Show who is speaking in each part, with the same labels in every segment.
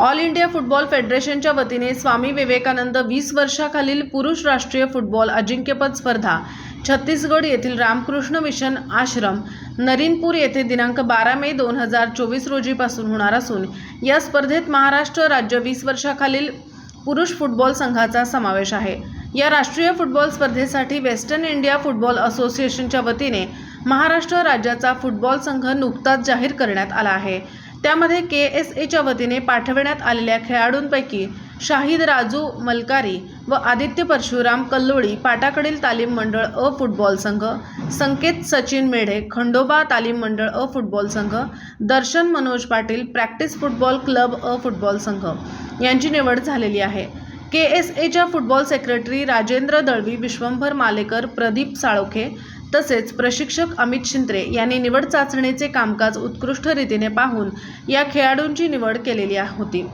Speaker 1: All India football फेडरेशनच्या वतीने स्वामी विवेकानंद वीस वर्षाखालील पुरुष राष्ट्रीय फुटबॉल अजिंक्यपद स्पर्धा छत्तीसगड येथील रामकृष्ण मिशन आश्रम नरीनपूर येथे दिनांक बारा मे दोन हजार चोवीस रोजीपासून होणार असून या स्पर्धेत महाराष्ट्र राज्य वीस वर्षाखालील पुरुष फुटबॉल संघाचा समावेश आहे. या राष्ट्रीय फुटबॉल स्पर्धेसाठी वेस्टर्न इंडिया फुटबॉल असोसिएशनच्या वतीने महाराष्ट्र राज्याचा फुटबॉल संघ नुकताच जाहीर करण्यात आला आहे. त्यामध्ये के एस एच्या वतीने पाठविण्यात आलेल्या खेळाडूंपैकी शाहिद राजू मलकारी व आदित्य परशुराम कल्लोळी पाटाकडील तालीम मंडळ अ फुटबॉल संघ संकेत सचिन मेढे खंडोबा तालीम मंडळ अ फुटबॉल संघ Darshan Manoj Patil practice football club अ फुटबॉल संघ यांची निवड झालेली आहे. के एस एच्या फुटबॉल सेक्रेटरी राजेंद्र दळवी विश्वंभर मालेकर प्रदीप साळोखे तसेच प्रशिक्षक अमित शिंत्रे यांनी निवड चाचणीचे कामकाज उत्कृष्ट रीतीने पाहून या खेळाडूंची निवड केलेली होती.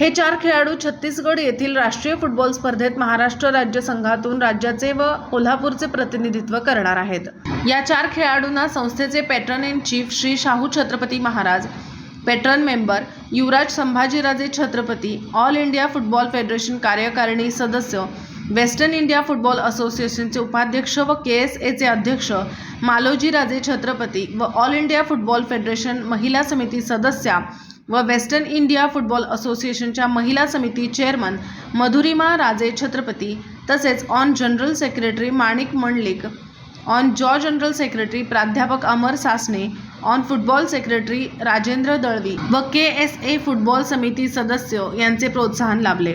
Speaker 1: हे चार खेळाडू छत्तीसगड येथील राष्ट्रीय फुटबॉल स्पर्धेत महाराष्ट्र राज्य संघातून राज्याचे व कोल्हापूरचे प्रतिनिधित्व करणार आहेत. या चार खेळाडूंना संस्थेचे patron in chief Shri Shahu Chhatrapati Maharaj patron member Yuvraj Sambhajiraje Chhatrapati all India football federation कार्यकारिणी सदस्य वेस्टर्न इंडिया फुटबॉल असोसिएशनचे उपाध्यक्ष व के एस एचे अध्यक्ष मालोजीराजे छत्रपती व ऑल इंडिया फुटबॉल फेडरेशन महिला समिती सदस्या व वेस्टर्न इंडिया फुटबॉल असोसिएशनच्या महिला समिती चेअरमन मधुरिमा राजे छत्रपती तसेच hon general secretary Manik Mandlik hon जॉ जनरल सेक्रेटरी प्राध्यापक Amar Sasane hon football secretary Rajendra Dalvi व के एस ए फुटबॉल समिती सदस्य यांचे प्रोत्साहन लाभले.